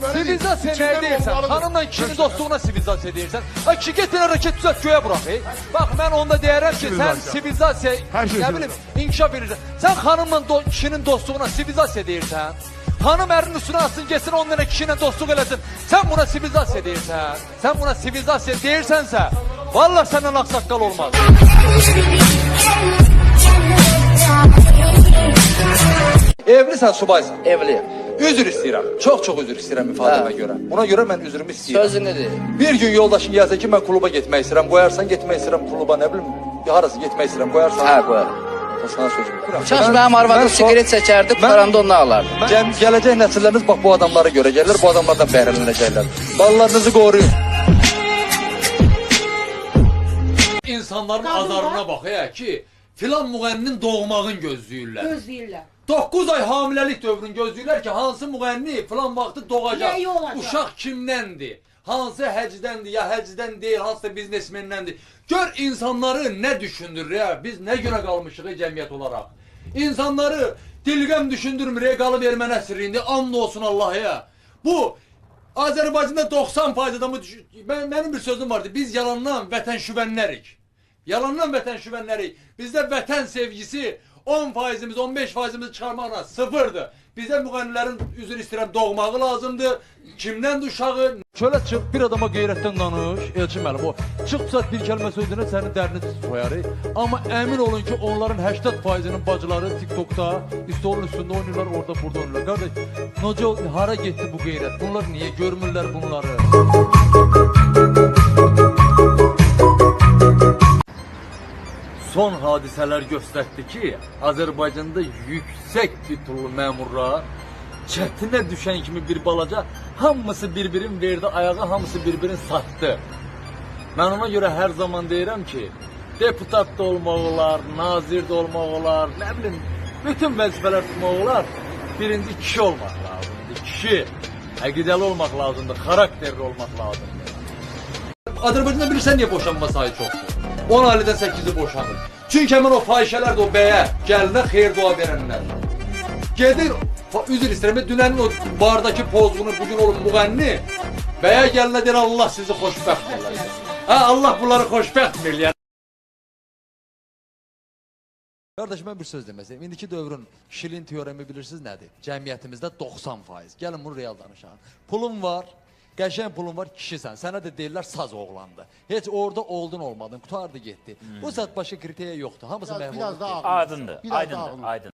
Sivilizasiya nə deyirsən? Xanımla kişinin dostluğuna sivilizasiya deyirsən. Ha kişi get hərəkət düzelt göyə burax. ey. Bax mən onda deyərəm ki, sən Sivilizasiya. nə bilim inkişaf edirsən. Sən xanımla do kişinin dostluğuna sivilizasiya deyirsən. Hanım ərinin üstünə atsın, getsin onunla kişiyle dostluq eləsin. Sən buna sivilizasiya deyirsən. Sən buna sivilizasiya deyirsənsə, vallahi səndən ağsaqqal olmaz. Evlisən, subaysan. Evliyim. Üzr istəyirəm. Çox-çox üzr istəyirəm ifadəmə Hə. görə. Buna görə mən üzrümü istəyirəm. Sözünü de. Bir gün yoldaşın gəlsə ki, mən kluba getmək istəyirəm, qoyarsan getmək istəyirəm kluba, nə bilim, harası getmək istəyirəm, qoyarsan. Ha qoyarım. Sana verirəm. Kaş Mən- benim arvadım çekerdi, Ben- kuranda onu ağlardı. Cəm, gələcək nəsilləriniz bax bu adamlara görə gəlirlər, bu adamlardan bəhrələnəcəklər. Balalarınızı qoruyun. İnsanların azarına bax ya ki, filan müğənninin doğmağın gözləyirlər. Gözləyirlər. 9 ay hamiləlik dövrünü gözləyirlər ki, hansı müğənni filan vaxtı doğacaq. Nəyi olacaq? Uşaq kimdəndir? Hansı həcdəndir, ya həcdən deyil, hansısa biznesmendəndir. Gör insanları nə düşündürür ya, biz nə görə qalmışıq cəmiyyət olaraq. İnsanları dilgəm düşündürmür, qalıb erməni əsirliyində, and olsun Allaha ya. Bu Azərbaycanda 90% adamı düşün... Ben, mənim bir sözüm vardı, biz yalandan vətən şüvənlərik. Yalandan vətən şüvənlərik. Bizdə vətən sevgisi 10 faizimiz, 15 faizimizi çıxarmaqla sıfırdır. Bizə müğənnilərin üzr istəyirəm doğmağı lazımdır. Kimdən uşağı? Çölə çıx, bir adama qeyrətdən danış, Elçin müəllim. O çıx sat bir kəlmə sözünə sənin dərini soyar. Amma əmin olun ki, onların 80 faizinin bacıları TikTokda stolun üstündə oynayırlar, orada burada oynayırlar. Qardaş, necə hara getdi bu qeyrət? Bunlar niyə görmürlər bunları? Son hadisələr göstərdi ki, Azərbaycanda yüksək titullu məmurlar çətinə düşən kimi bir balaca hamısı bir-birin verdi ayağa, hamısı bir-birini satdı. Mən ona görə hər zaman deyirəm ki, deputat da olmaq nazir də olmaq olar, nə bilim, bütün vəzifələr tutmaq olar. Birinci kişi olmaq lazımdır, kişi. Əqidəli olmaq lazımdır, xarakterli olmaq lazımdır. Azərbaycanda bilirsən niyə boşanma sayı çoxdur? 10 ailədən 8-i boşanır. Çünki həmin o fahişələr də o bəyə, gəlinə xeyir dua verənlər. Gedir, üzr istəyirəm, dünənin o bardakı pozğunu bugün olub müğənni, bəyə gəlinə deyir Allah sizi xoşbəxt eləsin. Ha Allah bunları xoşbəxt eləyər. Qardaş mən bir söz deməsəm, indiki dövrün kişiliyin teoremi bilirsiniz nədir? Cəmiyyətimizdə 90%. Gəlin bunu real danışaq. Pulun var, qəşəng pulun var, kişisən. Sənə də deyirlər saz oğlandı. Heç orada oldun olmadın, qutardı getdi. Bu saat başqa kriteriya yoxdur. Hamısı Biraz, məhv biraz daha ağır. Aydındır, Biraz daha aydındır, ağır. aydın.